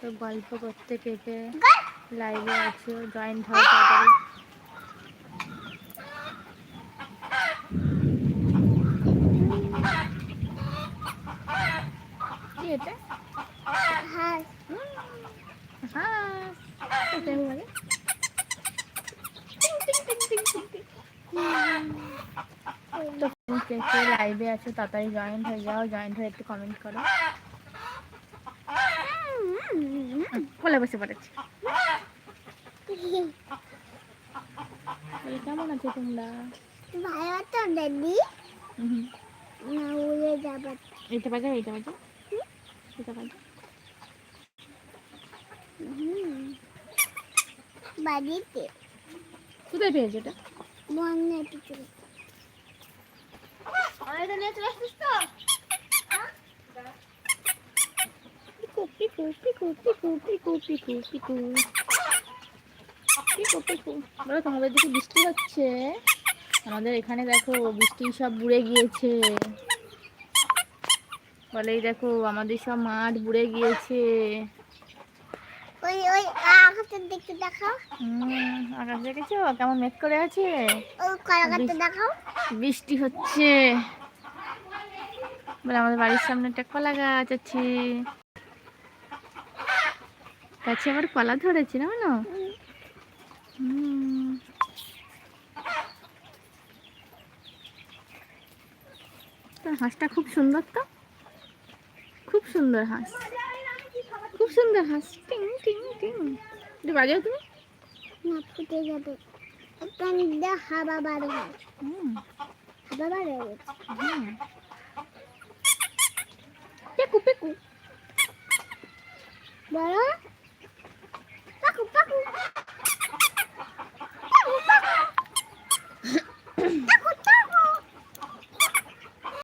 তো গল্প করতে কেটে লাইভে আছে জয়েন্ট হয় তাড়াতাড়ি। এটা? হাঁস। হাঁস। তো লাইভে আছে তাড়াতাড়ি জয়েন্ট হয়ে যাও জয়েন্ট হয়ে একটু কমেন্ট করো। কোলে বসে পড়েছে। কেমন আছো তোমরা? ভালো তো দাদি? না উড়ে যাবে। এইটা বাজাও এইটা বাজাও এটা বাজাও বাড়িতে কোথায় পেয়েছ এটা? কিছু এটা নিয়ে চলে আসছিস তো? তোমাদের দিকে বৃষ্টি হচ্ছে। আমাদের এখানে দেখো বৃষ্টি সব বুড়ে গিয়েছে। বলে দেখো আমাদের সব মাঠ বুড়ে গিয়েছে। ওই ওই আকাশের হুম আকাশ দেখেছ? কেমন মেঘ করে আছে? বৃষ্টি হচ্ছে। বলে আমাদের বাড়ির সামনে একটা কলা গাছ আছে। গাছে আবার কলা ধরেছে না না হুম। তোর হাঁসটা খুব সুন্দর তো? খুব সুন্দর হাঁস। খুব সুন্দর হাঁস। টিং টিং টিং। একটু বাজাও তুমি। না ফুটে যাবে। একটা বার হয়ে গেছে হুম। পেকু পেকু। বড়